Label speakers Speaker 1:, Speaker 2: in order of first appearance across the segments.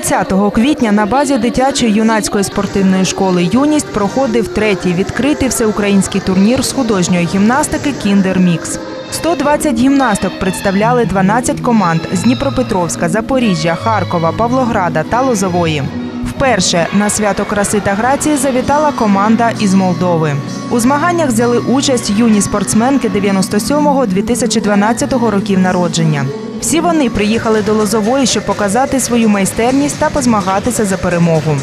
Speaker 1: 30 квітня на базі дитячої юнацької спортивної школи Юність проходив третій відкритий всеукраїнський турнір з художньої гімнастики Кіндер Мікс. 120 гімнасток представляли 12 команд з Дніпропетровська, Запоріжжя, Харкова, Павлограда та Лозової. Вперше на свято краси та грації завітала команда із Молдови. У змаганнях взяли участь юні спортсменки 97-2012 років народження. Всі вони приїхали до Лозової, щоб показати свою майстерність та позмагатися за перемогу.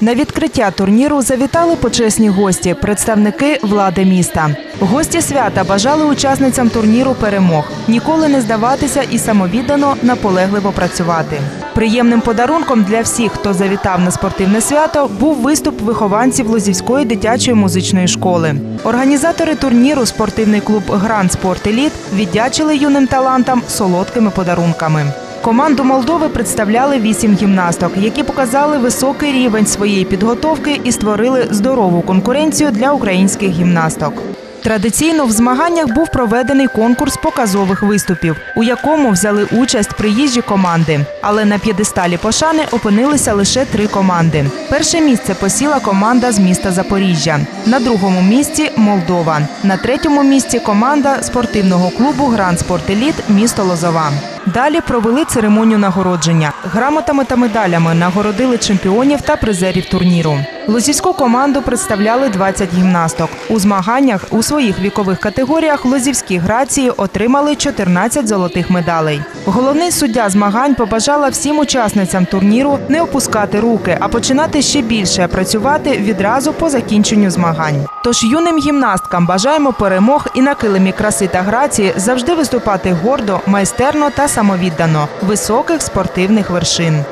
Speaker 1: На відкриття турніру завітали почесні гості, представники влади міста. Гості свята бажали учасницям турніру перемог, ніколи не здаватися і самовіддано наполегливо працювати. Приємним подарунком для всіх, хто завітав на спортивне свято, був виступ вихованців Лозівської дитячої музичної школи. Організатори турніру спортивний клуб Гранд Спорт Еліт віддячили юним талантам солодкими подарунками. Команду Молдови представляли вісім гімнасток, які показали високий рівень своєї підготовки і створили здорову конкуренцію для українських гімнасток. Традиційно в змаганнях був проведений конкурс показових виступів, у якому взяли участь приїжджі команди. Але на п'єдесталі пошани опинилися лише три команди. Перше місце посіла команда з міста Запоріжжя, на другому місці Молдова, на третьому місці команда спортивного клубу Гранд Спорт Еліт місто Лозова. Далі провели церемонію нагородження. Грамотами та медалями нагородили чемпіонів та призерів турніру. Лозівську команду представляли 20 гімнасток. У змаганнях у своїх вікових категоріях лозівські грації отримали 14 золотих медалей. Головний суддя змагань побажала всім учасницям турніру не опускати руки, а починати ще більше працювати відразу по закінченню змагань. Тож юним гімнасткам бажаємо перемог і на килимі краси та грації завжди виступати гордо, майстерно та самовіддано високих спортивних вершин.